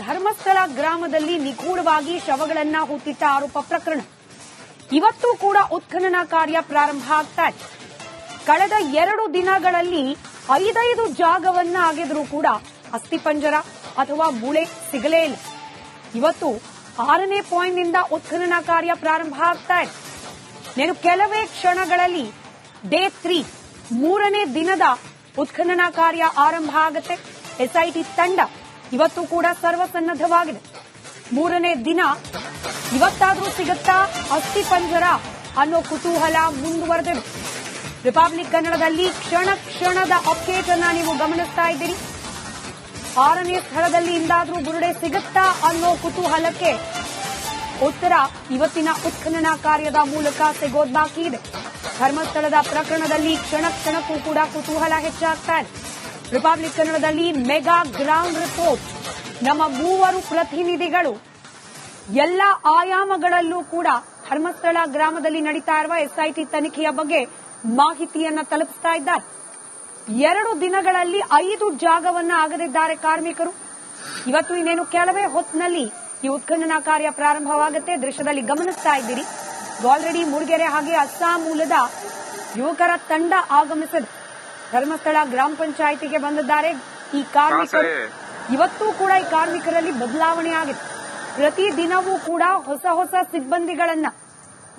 ಧರ್ಮಸ್ಥಳ ಗ್ರಾಮದಲ್ಲಿ ನಿಗೂಢವಾಗಿ ಶವಗಳನ್ನ ಹುತ್ತಿಟ್ಟ ಆರೋಪ ಪ್ರಕರಣ. ಇವತ್ತು ಕೂಡ ಉತ್ಖನನ ಕಾರ್ಯ ಪ್ರಾರಂಭ ಆಗ್ತಾ ಇದೆ. ಕಳೆದ ಎರಡು ದಿನಗಳಲ್ಲಿ ಐದೈದು ಜಾಗವನ್ನ ಆಗಿದ್ರೂ ಕೂಡ ಅಸ್ಥಿಪಂಜರ ಅಥವಾ ಮೂಳೆ ಸಿಗಲೇ ಇಲ್ಲ. ಇವತ್ತು ಆರನೇ ಪಾಯಿಂಟ್ನಿಂದ ಉತ್ಖನನ ಕಾರ್ಯ ಪ್ರಾರಂಭ ಆಗ್ತಾ ಇದೆ. నేను ಕೆಲವೇ ಕ್ಷಣಗಳಲ್ಲಿ ಡೇ ತ್ರೀ, ಮೂರನೇ ದಿನದ ಉತ್ಖನನ ಕಾರ್ಯ ಆರಂಭ ಆಗುತ್ತೆ. ಎಸ್ಐಟಿ ತಂಡ ಇವತ್ತು ಕೂಡ ಸರ್ವಸನ್ನದ್ಧವಾಗಿದೆ. ಮೂರನೇ ದಿನ ಇವತ್ತಾದರೂ ಸಿಗುತ್ತಾ ಅಸ್ಥಿ ಪಂಜರ ಅನ್ನೋ ಕುತೂಹಲ ಮುಂದುವರೆದಿದೆ. ರಿಪಬ್ಲಿಕ್ ಕನ್ನಡದಲ್ಲಿ ಕ್ಷಣ ಕ್ಷಣದ ಅಪ್ಡೇಟ್ ಅನ್ನ ನೀವು ಗಮನಿಸ್ತಾ ಇದ್ದೀರಿ. ಆರನೇ ಸ್ಥಳದಲ್ಲಿ ಇಂದಾದರೂ ಬುರುಡೆ ಸಿಗುತ್ತಾ ಅನ್ನೋ ಕುತೂಹಲಕ್ಕೆ ಉತ್ತರ ಇವತ್ತಿನ ಉತ್ಖನನ ಕಾರ್ಯದ ಮೂಲಕ ಸಿಗೋದ್ ಬಾಕಿ ಇದೆ ಧರ್ಮಸ್ಥಳದ ಪ್ರಕರಣದಲ್ಲಿ ಕ್ಷಣ ಕ್ಷಣಕ್ಕೂ ಕೂಡ ಕುತೂಹಲ ಹೆಚ್ಚಾಗ್ತಾ ಇದೆ. ರಿಪಬ್ಲಿಕ್ ಕನ್ನಡದಲ್ಲಿ ಮೆಗಾ ಗ್ರೌಂಡ್ ರಿಪೋರ್ಟ್. ನಮ್ಮ ಮೂವರು ಪ್ರತಿನಿಧಿಗಳು. ಎಲ್ಲ ಆಯಾಮಗಳಲ್ಲೂ ಕೂಡ ಧರ್ಮಸ್ಥಳ ಗ್ರಾಮದಲ್ಲಿ ನಡೀತಾ ಇರುವ ಎಸ್ಐಟಿ ತನಿಖೆಯ ಬಗ್ಗೆ ಮಾಹಿತಿಯನ್ನು ತಲುಪಿಸ್ತಾ ಇದ್ದಾರೆ. ಎರಡು ದಿನಗಳಲ್ಲಿ ಐದು ಜಾಗವನ್ನು ಆಗದಿದ್ದಾರೆ ಕಾರ್ಮಿಕರು. ಇವತ್ತು ಇನ್ನೇನು ಕೆಲವೇ ಹೊತ್ತಿನಲ್ಲಿ ಈ ಉತ್ಖನನ ಕಾರ್ಯ ಪ್ರಾರಂಭವಾಗುತ್ತೆ. ದೃಶ್ಯದಲ್ಲಿ ಗಮನಿಸ್ತಾ ಇದ್ದೀರಿ. ಆಲ್ರೆಡಿ ಮೂಡಿಗೆರೆ ಹಾಗೆ ಅಸ್ಸಾಂ ಮೂಲದ ಯುವಕರ ತಂಡ ಆಗಮಿಸಿದೆ. ಧರ್ಮಸ್ಥಳ ಗ್ರಾಮ ಪಂಚಾಯಿತಿಗೆ ಬಂದಿದ್ದಾರೆ. ಈ ಕಾರ್ಮಿಕರು ಇವತ್ತು ಕೂಡ ಈ ಕಾರ್ಮಿಕರಲ್ಲಿ ಬದಲಾವಣೆ ಆಗಿದೆ. ಪ್ರತಿ ದಿನವೂ ಕೂಡ ಹೊಸ ಹೊಸ ಸಿಬ್ಬಂದಿಗಳನ್ನ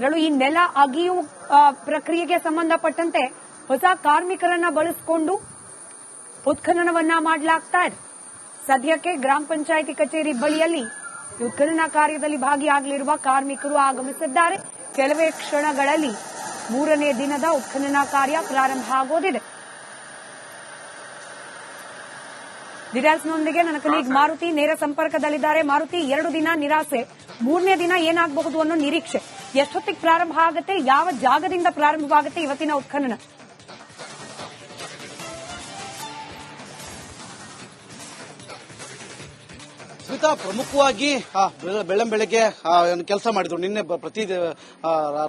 ಗಳು ಈ ನೆಲ ಅಗಿಯು ಪ್ರಕ್ರಿಯೆಗೆ ಸಂಬಂಧಪಟ್ಟಂತೆ ಹೊಸ ಕಾರ್ಮಿಕರನ್ನ ಬಳಸಿಕೊಂಡು ಉತ್ಖನನವನ್ನ ಮಾಡಲಾಗ್ತಾ ಇದೆ. ಸದ್ಯಕ್ಕೆ ಗ್ರಾಮ ಪಂಚಾಯಿತಿ ಕಚೇರಿ ಬಳಿಯಲ್ಲಿ ಉತ್ಖನನ ಕಾರ್ಯದಲ್ಲಿ ಭಾಗಿಯಾಗಲಿರುವ ಕಾರ್ಮಿಕರು ಆಗಮಿಸಿದ್ದಾರೆ. ಕೆಲವೇ ಕ್ಷಣಗಳಲ್ಲಿ ಮೂರನೇ ದಿನದ ಉತ್ಖನನ ಕಾರ್ಯ ಪ್ರಾರಂಭ ಆಗೋದಿದೆ. ಡೀಟೇಲ್ಸ್ನೊಂದಿಗೆ ನನ್ನ ಕಲೀಗ್ ಮಾರುತಿ ನೇರ ಸಂಪರ್ಕದಲ್ಲಿದ್ದಾರೆ. ಮಾರುತಿ ಎರಡು ದಿನ ನಿರಾಸೆ. ಮೂರನೇ ದಿನ ಏನಾಗಬಹುದು ಅನ್ನೋ ನಿರೀಕ್ಷೆ. ಎಷ್ಟೊತ್ತಿಗೆ ಪ್ರಾರಂಭ ಆಗುತ್ತೆ? ಯಾವ ಜಾಗದಿಂದ ಪ್ರಾರಂಭವಾಗುತ್ತೆ ಇವತ್ತಿನ ಉತ್ಖನನ? ಸ್ಮಿತಾ ಪ್ರಮುಖವಾಗಿ ಬೆಳ- ಬೆಳ್ಳಂ ಬೆಳಗ್ಗೆ ಕೆಲಸ ಮಾಡಿದ್ರು ನಿನ್ನೆ ಪ್ರತಿ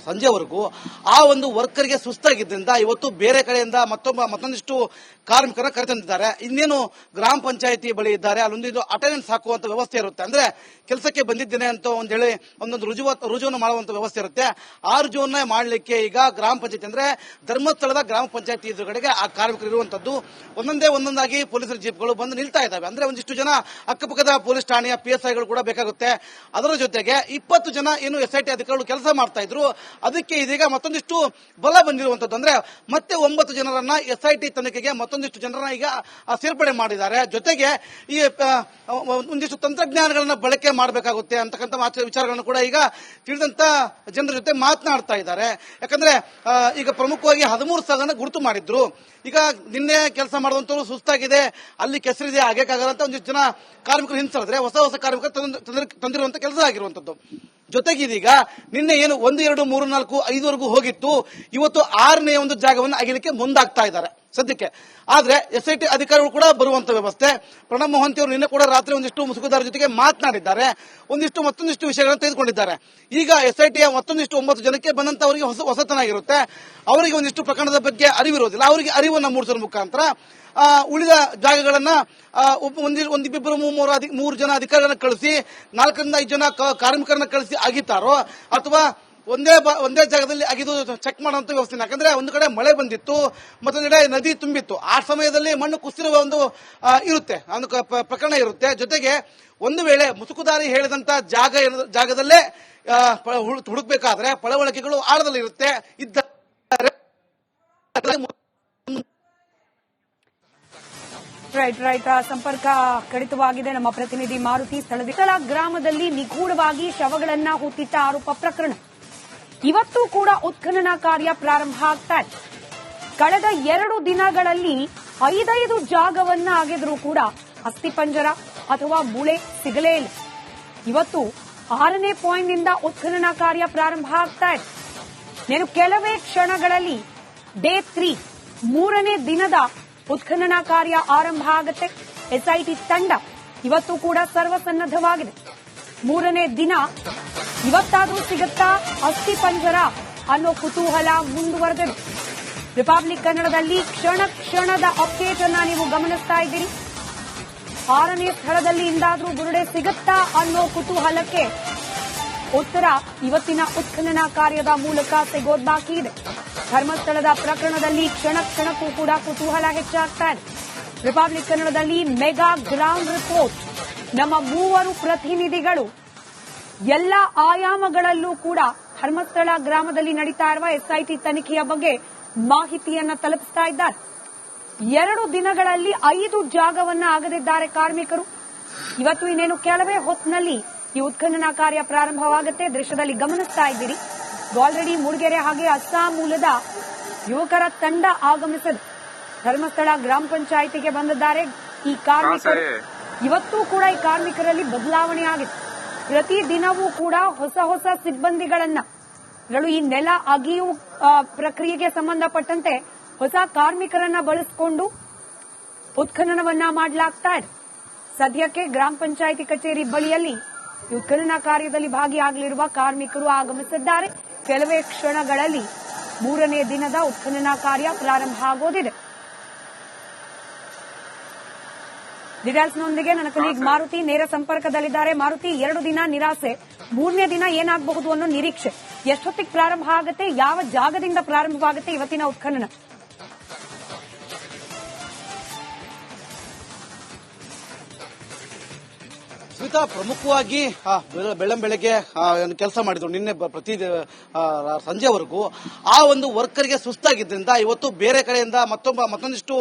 ಸಂಜೆವರೆಗೂ. ಆ ಒಂದು ವರ್ಕರ್ಗೆ ಸುಸ್ತಾಗಿದ್ದರಿಂದ ಇವತ್ತು ಬೇರೆ ಕಡೆಯಿಂದ ಮತ್ತೊಬ್ಬ ಮತ್ತೊಂದಿಷ್ಟು ಕಾರ್ಮಿಕರ ಕರೆತಂದಿದ್ದಾರೆ. ಇನ್ನೇನು ಗ್ರಾಮ ಪಂಚಾಯತಿ ಬಳಿ ಇದ್ದಾರೆ ಅಲ್ಲೊಂದಿದ್ದು ಅಟೆಂಡೆನ್ಸ್ ಹಾಕುವಂತ ವ್ಯವಸ್ಥೆ ಇರುತ್ತೆ. ಅಂದ್ರೆ ಕೆಲಸಕ್ಕೆ ಬಂದಿದ್ದೇನೆ ಅಂತ ಒಂದ್ ಹೇಳಿ, ಒಂದೊಂದು ರುಜುವ, ರುಜುವನ್ನು ಮಾಡುವಂತ ವ್ಯವಸ್ಥೆ ಇರುತ್ತೆ. ಆ ರುಜುವನ್ನ ಮಾಡಲಿಕ್ಕೆ ಈಗ ಗ್ರಾಮ ಪಂಚಾಯತಿ ಅಂದ್ರೆ ಧರ್ಮಸ್ಥಳದ ಗ್ರಾಮ ಪಂಚಾಯತಿ ಎದುರುಗಡೆಗೆ ಆ ಕಾರ್ಮಿಕರು ಇರುವಂತದ್ದು. ಒಂದೊಂದೇ ಒಂದೊಂದಾಗಿ ಪೊಲೀಸರ ಜೀಪ್ಗಳು ಬಂದು ನಿಲ್ತಾ ಇದ್ದಾವೆ. ಅಂದ್ರೆ ಒಂದಿಷ್ಟು ಜನ ಅಕ್ಕಪಕ್ಕದ ಪೊಲೀಸ್ ಠಾಣೆಯ ಪಿ ಎಸ್ ಐಗಳು ಕೂಡ ಬೇಕಾಗುತ್ತೆ. ಅದರ ಜೊತೆಗೆ ಇಪ್ಪತ್ತು ಜನ ಏನು ಎಸ್ ಐ ಟಿ ಅಧಿಕಾರಿಗಳು ಕೆಲಸ ಮಾಡ್ತಾ ಇದ್ರು. ಅದಕ್ಕೆ ಇದೀಗ ಮತ್ತೊಂದಿಷ್ಟು ಬಲ ಬಂದಿರುವಂತದ್ದು. ಅಂದ್ರೆ ಮತ್ತೆ ಒಂಬತ್ತು ಜನರನ್ನ ಎಸ್ ಐ ಟಿ ತನಿಖೆಗೆ ಮತ್ತೊಂದಿಷ್ಟು ಜನರನ್ನ ಈಗ ಸೇರ್ಪಡೆ ಮಾಡಿದ್ದಾರೆ. ಜೊತೆಗೆ ಈ ಒಂದಿಷ್ಟು ತಂತ್ರಜ್ಞಾನಗಳನ್ನ ಬಳಕೆ ಮಾಡಬೇಕಾಗುತ್ತೆ ಅಂತಕ್ಕಂಥ ವಿಚಾರಗಳನ್ನು ಕೂಡ ಈಗ ತಿಳಿದಂತ ಜನರ ಜೊತೆ ಮಾತನಾಡ್ತಾ ಇದ್ದಾರೆ. ಯಾಕಂದ್ರೆ ಈಗ ಪ್ರಮುಖವಾಗಿ ಹದಿಮೂರು ಸ್ಥಳಗಳನ್ನ ಗುರುತು ಮಾಡಿದ್ರು. ಈಗ ನಿನ್ನೆ ಕೆಲಸ ಮಾಡುವಂತವ್ರು ಸುಸ್ತಾಗಿದೆ, ಅಲ್ಲಿ ಕೆಸರಿದೆ ಆಗಕ್ಕಾಗಲ್ಲ ಅಂತ ಒಂದಿಷ್ಟು ಜನ ಕಾರ್ಮಿಕರು ಹಿಂಸಾದ್ರೆ ಹೊಸ ಹೊಸ ಕಾರ್ಮಿಕರು ತಂದ್- ತಂದಿರ್- ತಂದಿರುವಂತ ಕೆಲಸ ಆಗಿರುವಂತದ್ದು ಜೊತೆಗೆ ಇದೀಗ ನಿನ್ನೆ ಏನು ಒಂದು, ಎರಡು, ಮೂರು, ನಾಲ್ಕು, ಐದುವರೆಗೂ ಹೋಗಿತ್ತು. ಇವತ್ತು ಆರನೇ ಒಂದು ಜಾಗವನ್ನು ಅಗಿಲಿಕ್ಕೆ ಮುಂದಾಗ್ತಾ ಇದ್ದಾರೆ. ಸದ್ಯಕ್ಕೆ. ಆದ್ರೆ ಎಸ್ ಐ ಟಿ ಅಧಿಕಾರಿಗಳು ಕೂಡ ಬರುವಂತ ವ್ಯವಸ್ಥೆ. ಪ್ರಣಬ್ ಮೊಹಂತಿ ಅವರು ನಿನ್ನೆ ಕೂಡ ರಾತ್ರಿ ಒಂದಿಷ್ಟು ಮುಸುಕುದಾರ ಜೊತೆಗೆ ಮಾತನಾಡಿದ್ದಾರೆ. ಒಂದಿಷ್ಟು ಮತ್ತೊಂದಿಷ್ಟು ವಿಷಯಗಳನ್ನು ತೆಗೆದುಕೊಂಡಿದ್ದಾರೆ. ಈಗ ಎಸ್ ಐ ಟಿಯ ಮತ್ತೊಂದಿಷ್ಟು ಒಂಬತ್ತು ಜನಕ್ಕೆ ಬಂದಂತವರಿಗೆ ಹೊಸ ಹೊಸತನಾಗಿರುತ್ತೆ ಅವರಿಗೆ ಒಂದಿಷ್ಟು ಪ್ರಕರಣದ ಬಗ್ಗೆ ಅರಿವಿರೋದಿಲ್ಲ. ಅವರಿಗೆ ಅರಿವನ್ನು ಮೂಡಿಸೋದ್ರ ಮುಖಾಂತರ ಉಳಿದ ಜಾಗಗಳನ್ನ ಒಂದಿಬ್ಬರು ಮೂರು ಮೂರು ಜನ ಅಧಿಕಾರಿಗಳನ್ನ ಕಳಿಸಿ, ನಾಲ್ಕರಿಂದ ಐದು ಜನ ಕಾರ್ಮಿಕರನ್ನ ಕಳಿಸಿ ಆಗಿತ್ತಾರೋ ಅಥವಾ ಒಂದೇ ಒಂದೇ ಜಾಗದಲ್ಲಿ ಅಗಿದು ಚೆಕ್ ಮಾಡುವಂತ ವ್ಯವಸ್ಥೆ ಯಾಕಂದ್ರೆ ಒಂದು ಕಡೆ ಮಳೆ ಬಂದಿತ್ತು ಮತ್ತೊಂದೆಡೆ ನದಿ ತುಂಬಿತ್ತು. ಆ ಸಮಯದಲ್ಲಿ ಮಣ್ಣು ಕುಸಿರುವ ಒಂದು ಇರುತ್ತೆ. ಒಂದು ಪ್ರಕರಣ ಇರುತ್ತೆ. ಜೊತೆಗೆ ಒಂದು ವೇಳೆ ಮುಸುಕುದಾರಿ ಹೇಳಿದಂತ ಜಾಗ ಜಾಗದಲ್ಲೇ ಹುಡುಕ್ಬೇಕಾದ್ರೆ ಪಳವಳಿಕೆಗಳು ಆಳದಲ್ಲಿ ಇರುತ್ತೆ. ಇದ್ದ ರೈಟ್ ರೈಟ್ ಸಂಪರ್ಕ ಕಡಿತವಾಗಿದೆ. ನಮ್ಮ ಪ್ರತಿನಿಧಿ ಮಾರುತಿ ಸ್ಥಳದ ಗ್ರಾಮದಲ್ಲಿ ನಿಗೂಢವಾಗಿ ಶವಗಳನ್ನ ಹೂತಿಟ್ಟ ಆರೋಪ ಪ್ರಕರಣ. ಇವತ್ತು ಕೂಡ ಉತ್ಖನನ ಕಾರ್ಯ ಪ್ರಾರಂಭ ಆಗ್ತಾ ಇದೆ. ಕಳೆದ ಎರಡು ದಿನಗಳಲ್ಲಿ ಐದೈದು ಜಾಗವನ್ನ ಆಗಿದ್ರೂ ಕೂಡ ಅಸ್ಥಿಪಂಜರ ಅಥವಾ ಮೂಳೆ ಸಿಗಲೇ ಇಲ್ಲ. ಇವತ್ತು ಆರನೇ ಪಾಯಿಂಟ್ನಿಂದ ಉತ್ಖನನ ಕಾರ್ಯ ಪ್ರಾರಂಭ ಆಗ್ತಾ ಇದೆ. నేను ಕೆಲವೇ ಕ್ಷಣಗಳಲ್ಲಿ ಡೇ ತ್ರೀ, ಮೂರನೇ ದಿನದ ಉತ್ಖನನ ಕಾರ್ಯ ಆರಂಭ ಆಗುತ್ತೆ. ಎಸ್ಐಟಿ ತಂಡ ಇವತ್ತು ಕೂಡ ಸರ್ವಸನ್ನದ್ಧವಾಗಿದೆ. ಮೂರನೇ ದಿನ. ಇವತ್ತಾದರೂ ಸಿಗುತ್ತಾ? ಅಸ್ಥಿ ಪಂಜರ. ಅನ್ನೋ ಕುತೂಹಲ ಮುಂದುವರೆದಿದೆ. ರಿಪಬ್ಲಿಕ್ ಕನ್ನಡದಲ್ಲಿ ಕ್ಷಣ ಕ್ಷಣದ ಅಪ್ಡೇಟ್ ಅನ್ನ ನೀವು ಗಮನಿಸ್ತಾ ಇದ್ದೀರಿ. ಆರನೇ ಸ್ಥಳದಲ್ಲಿ ಇಂದಾದರೂ ಬುರುಡೆ ಸಿಗುತ್ತಾ ಅನ್ನೋ ಕುತೂಹಲಕ್ಕೆ ಉತ್ತರ ಇವತ್ತಿನ ಉತ್ಖನನ ಕಾರ್ಯದ ಮೂಲಕ ಸಿಗೋದ್ ಬಾಕಿ ಇದೆ. ಧರ್ಮಸ್ಥಳದ ಪ್ರಕರಣದಲ್ಲಿ ಕ್ಷಣ ಕ್ಷಣಕ್ಕೂ ಕೂಡ ಕುತೂಹಲ ಹೆಚ್ಚಾಗ್ತಾ ಇದೆ. ರಿಪಬ್ಲಿಕ್ ಕನ್ನಡದಲ್ಲಿ ಮೆಗಾ ಗ್ರೌಂಡ್ ರಿಪೋರ್ಟ್. ನಮ್ಮ ಮೂವರು ಪ್ರತಿನಿಧಿಗಳು ಎಲ್ಲ ಆಯಾಮಗಳಲ್ಲೂ ಕೂಡ ಧರ್ಮಸ್ಥಳ ಗ್ರಾಮದಲ್ಲಿ ನಡೀತಾ ಇರುವ ಎಸ್ಐಟಿ ತನಿಖೆಯ ಬಗ್ಗೆ ಮಾಹಿತಿಯನ್ನ ತಲುಪಿಸ್ತಾ ಇದ್ದಾರೆ. ಎರಡು ದಿನಗಳಲ್ಲಿ ಐದು ಜಾಗವನ್ನ ಆಗದಿದ್ದಾರೆ ಕಾರ್ಮಿಕರು. ಇವತ್ತು ಇನ್ನೇನು ಕೆಲವೇ ಹೊತ್ತಿನಲ್ಲಿ ಈ ಉತ್ಖನನ ಕಾರ್ಯ ಪ್ರಾರಂಭವಾಗುತ್ತೆ. ದೃಶ್ಯದಲ್ಲಿ ಗಮನಿಸ್ತಾ ಇದ್ದೀರಿ. ಆಲ್ರೆಡಿ ಮೂಡಿಗೆರೆ ಹಾಗೆ ಅಸ್ಸಾಂ ಮೂಲದ ಯುವಕರ ತಂಡ ಆಗಮಿಸಿದೆ. ಧರ್ಮಸ್ಥಳ ಗ್ರಾಮ ಪಂಚಾಯಿತಿಗೆ ಬಂದಿದ್ದಾರೆ. ಈ ಕಾರ್ಮಿಕರು ಇವತ್ತೂ ಕೂಡ ಈ ಕಾರ್ಮಿಕರಲ್ಲಿ ಬದಲಾವಣೆ ಆಗಿದೆ ಪ್ರತಿ ದಿನವೂ ಕೂಡ ಹೊಸ ಹೊಸ ಸಿಬ್ಬಂದಿಗಳನ್ನ, ಗಳು ಈ ನೆಲ ಅಗಿಯು ಪ್ರಕ್ರಿಯೆಗೆ ಸಂಬಂಧಪಟ್ಟಂತೆ ಹೊಸ ಕಾರ್ಮಿಕರನ್ನ ಬಳಸಿಕೊಂಡು ಉತ್ಖನನವನ್ನ ಮಾಡಲಾಗ್ತಾ ಇದೆ. ಸದ್ಯಕ್ಕೆ ಗ್ರಾಮ ಪಂಚಾಯಿತಿ ಕಚೇರಿ ಬಳಿಯಲ್ಲಿ ಉತ್ಖನನ ಕಾರ್ಯದಲ್ಲಿ ಭಾಗಿಯಾಗಲಿರುವ ಕಾರ್ಮಿಕರು ಆಗಮಿಸಿದ್ದಾರೆ. ಕೆಲವೇ ಕ್ಷಣಗಳಲ್ಲಿ ಮೂರನೇ ದಿನದ ಉತ್ಖನನ ಕಾರ್ಯ ಪ್ರಾರಂಭ ಆಗೋದಿದೆ. ಡೀಟೇಲ್ಸ್ನೊಂದಿಗೆ ನನ್ನ ಕೊಲೀಗ್ ಮಾರುತಿ ನೇರ ಸಂಪರ್ಕದಲ್ಲಿದ್ದಾರೆ. ಮಾರುತಿ, ಎರಡು ದಿನ ನಿರಾಸೆ. ಮೂರನೇ ದಿನ ಏನಾಗಬಹುದು ಅನ್ನೋ ನಿರೀಕ್ಷೆ. ಎಷ್ಟೊತ್ತಿಗೆ ಪ್ರಾರಂಭ ಆಗುತ್ತೆ? ಯಾವ ಜಾಗದಿಂದ ಪ್ರಾರಂಭವಾಗುತ್ತೆ ಇವತ್ತಿನ ಉತ್ಖನನ? ಸ್ಮಿತಾ ಪ್ರಮುಖವಾಗಿ ಬೆಳ್ಳಂ ಬೆಳಗ್ಗೆ ಕೆಲಸ ಮಾಡಿದ್ರು ನಿನ್ನೆ ಪ್ರತಿ ಸಂಜೆವರೆಗೂ. ಆ ಒಂದು ವರ್ಕರ್ಗೆ ಸುಸ್ತಾಗಿದ್ದರಿಂದ ಇವತ್ತು ಬೇರೆ ಕಡೆಯಿಂದ ಮತ್ತೊಬ್ಬ, ಮತ್ತೊಂದಿಷ್ಟು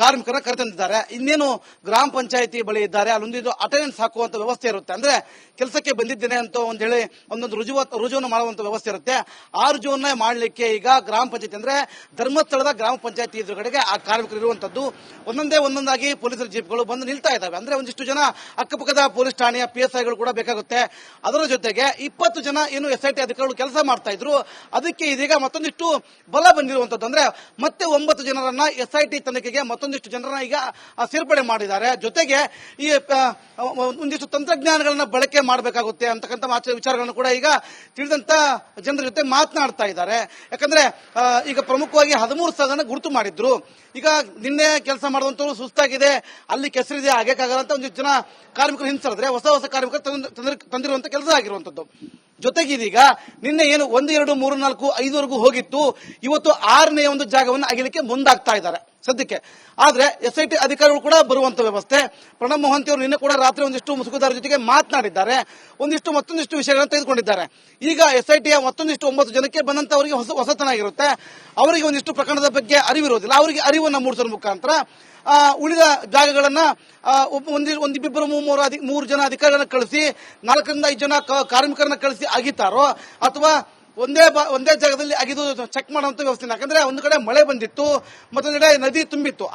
ಕಾರ್ಮಿಕರ ಕರೆತಂದಿದ್ದಾರೆ. ಇನ್ನೇನು ಗ್ರಾಮ ಪಂಚಾಯಿತಿ ಬಳಿ ಇದ್ದಾರೆ ಅಲ್ಲೊಂದಿದ್ದು ಅಟೆಂಡೆನ್ಸ್ ಹಾಕುವಂತ ವ್ಯವಸ್ಥೆ ಇರುತ್ತೆ. ಅಂದ್ರೆ ಕೆಲಸಕ್ಕೆ ಬಂದಿದ್ದೇನೆ ಅಂತ ಒಂದು ಹೇಳಿ, ಒಂದೊಂದು ರುಜುವ, ರುಜುವನ್ನು ಮಾಡುವಂತ ವ್ಯವಸ್ಥೆ ಇರುತ್ತೆ. ಆ ರುಜುವನ್ನ ಮಾಡಲಿಕ್ಕೆ ಈಗ ಗ್ರಾಮ ಪಂಚಾಯತಿ ಅಂದ್ರೆ ಧರ್ಮಸ್ಥಳದ ಗ್ರಾಮ ಪಂಚಾಯತಿ ಎದುರುಗಡೆಗೆ ಆ ಕಾರ್ಮಿಕರು ಇರುವಂತದ್ದು. ಒಂದೊಂದೇ ಒಂದೊಂದಾಗಿ ಪೊಲೀಸರ ಜೀಪ್ಗಳು ಬಂದು ನಿಲ್ತಾ ಇದ್ದಾವೆ. ಅಂದ್ರೆ ಒಂದಿಷ್ಟು ಜನ ಅಕ್ಕಪಕ್ಕದ ಪೊಲೀಸ್ ಠಾಣೆಯ ಪಿ ಎಸ್ ಐಗಳು ಕೂಡ ಬೇಕಾಗುತ್ತೆ. ಅದರ ಜೊತೆಗೆ ಇಪ್ಪತ್ತು ಜನ ಏನು ಎಸ್ ಐ ಟಿ ಅಧಿಕಾರಿಗಳು ಕೆಲಸ ಮಾಡ್ತಾ ಇದ್ರು. ಅದಕ್ಕೆ ಇದೀಗ ಮತ್ತೊಂದಿಷ್ಟು ಬಲ ಬಂದಿರುವಂತದ್ದು ಅಂದ್ರೆ ಮತ್ತೆ ಒಂಬತ್ತು ಜನರನ್ನ ಎಸ್ ಐ ಟಿ ತನಿಖೆಗೆ ಮತ್ತೊಂದಿಷ್ಟು ಜನರನ್ನ ಈಗ ಸೇರ್ಪಡೆ ಮಾಡಿದ್ದಾರೆ. ಜೊತೆಗೆ ಈ ಒಂದಿಷ್ಟು ತಂತ್ರಜ್ಞಾನಗಳನ್ನ ಬಳಕೆ ಮಾಡಬೇಕಾಗುತ್ತೆ ಅಂತಕ್ಕಂಥ ವಿಚಾರಗಳನ್ನು ಕೂಡ ಈಗ ತಿಳಿದಂತ ಜನರ ಜೊತೆ ಮಾತನಾಡ್ತಾ ಇದ್ದಾರೆ. ಯಾಕಂದ್ರೆ ಈಗ ಪ್ರಮುಖವಾಗಿ ಹದಿಮೂರು ಸಾವಿರ ಗುರುತು ಮಾಡಿದ್ರು. ಈಗ ನಿನ್ನೆ ಕೆಲಸ ಮಾಡುವಂತವ್ರು ಸುಸ್ತಾಗಿದೆ, ಅಲ್ಲಿ ಕೆಸರಿದೆ ಆಗಕ್ಕಾಗಲ್ಲ ಅಂತ ಒಂದಿಷ್ಟು ಜನ ಕಾರ್ಮಿಕರು ಹಿಂಸರಿದ್ರೆ ಹೊಸ ಹೊಸ ಕಾರ್ಮಿಕರು ತಂದ್- ತಂದಿರ್- ತಂದಿರುವಂತ ಕೆಲಸ ಆಗಿರುವಂತದ್ದು ಜೊತೆಗೆ ಇದೀಗ ನಿನ್ನೆ ಏನು ಒಂದು, ಎರಡು, ಮೂರು, ನಾಲ್ಕು, ಐದುವರೆಗೂ ಹೋಗಿತ್ತು. ಇವತ್ತು ಆರನೇ ಒಂದು ಜಾಗವನ್ನು ಅಗಿಲಿಕ್ಕೆ ಮುಂದಾಗ್ತಾ ಇದ್ದಾರೆ. ಸದ್ಯಕ್ಕೆ. ಆದ್ರೆ ಎಸ್ ಐ ಟಿ ಅಧಿಕಾರಿಗಳು ಕೂಡ ಬರುವಂತ ವ್ಯವಸ್ಥೆ. ಪ್ರಣಬ್ ಮೊಹಂತಿ ಅವರು ನಿನ್ನೆ ಕೂಡ ರಾತ್ರಿ ಒಂದಿಷ್ಟು ಮುಸುಕುದಾರ ಜೊತೆಗೆ ಮಾತನಾಡಿದ್ದಾರೆ. ಒಂದಿಷ್ಟು ಮತ್ತೊಂದಿಷ್ಟು ವಿಷಯಗಳನ್ನು ತೆಗೆದುಕೊಂಡಿದ್ದಾರೆ. ಈಗ ಎಸ್ ಐ ಟಿಯ ಮತ್ತೊಂದಿಷ್ಟು ಒಂಬತ್ತು ಜನಕ್ಕೆ ಬಂದಂತವರಿಗೆ ಹೊಸ ಹೊಸತನ ಆಗಿರುತ್ತೆ. ಅವರಿಗೆ ಒಂದಿಷ್ಟು ಪ್ರಕರಣದ ಬಗ್ಗೆ ಅರಿವಿರೋದಿಲ್ಲ. ಅವರಿಗೆ ಅರಿವನ್ನು ಮೂಡಿಸೋದ್ರ ಮುಖಾಂತರ ಉಳಿದ ಜಾಗಗಳನ್ನ ಒಂದಿಬ್ಬರು ಮೂರು ಮೂರು ಜನ ಅಧಿಕಾರಿಗಳನ್ನ ಕಳಿಸಿ, ನಾಲ್ಕರಿಂದ ಐದು ಜನ ಕಾರ್ಮಿಕರನ್ನ ಕಳಿಸಿ ಅಗಿತಾರೋ ಅಥವಾ ಒಂದೇ ಒಂದೇ ಜಾಗದಲ್ಲಿ ಅಗಿದು ಚೆಕ್ ಮಾಡುವಂತ ವ್ಯವಸ್ಥೆ ಯಾಕಂದ್ರೆ ಒಂದು ಕಡೆ ಮಳೆ ಬಂದಿತ್ತು, ಮತ್ತೊಂದು ನದಿ ತುಂಬಿತ್ತು.